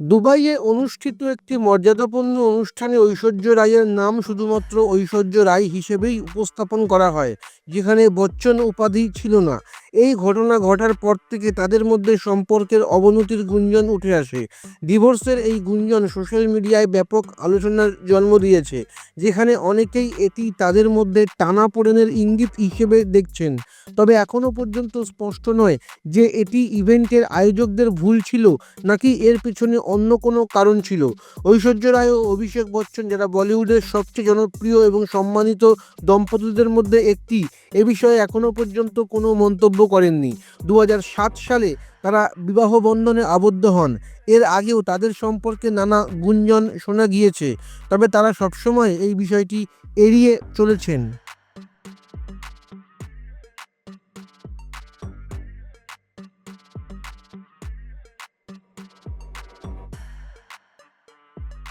দুবাইয়ে অনুষ্ঠিত একটি মর্যাদাপূর্ণ অনুষ্ঠানে ঐশ্বর্য রায়ের নাম শুধুমাত্র ঐশ্বর্য রায় হিসেবেই উপস্থাপন করা হয়, যেখানে বচ্চন উপাধি ছিল না। এই ঘটনা ঘটার পর থেকে তাদের মধ্যে সম্পর্কের অবনতির গুঞ্জন উঠে আসে। ডিভোর্সের এই গুঞ্জন সোশ্যাল মিডিয়ায় ব্যাপক আলোচনার জন্ম দিয়েছে, যেখানে অনেকেই এটি তাদের মধ্যে টানা টানাপোড়েনের ইঙ্গিত হিসেবে দেখছেন। তবে এখনও পর্যন্ত স্পষ্ট নয় যে এটি ইভেন্টের আয়োজকদের ভুল ছিল নাকি এর পিছনে অন্য কোনো কারণ ছিল। ঐশ্বর্য রায় ও অভিষেক বচ্চন, যারা বলিউডের সবচেয়ে জনপ্রিয় এবং সম্মানিত দম্পতিদের মধ্যে একটি, এ বিষয়ে এখনও পর্যন্ত কোনো মন্তব্য করেননি। দু হাজার সাত সালে তারা বিবাহ বন্ধনে আবদ্ধ হন। এর আগেও তাদের সম্পর্কে নানা গুঞ্জন শোনা গিয়েছে। তবে তারা সবসময় এই বিষয়টি এড়িয়ে চলেছেন।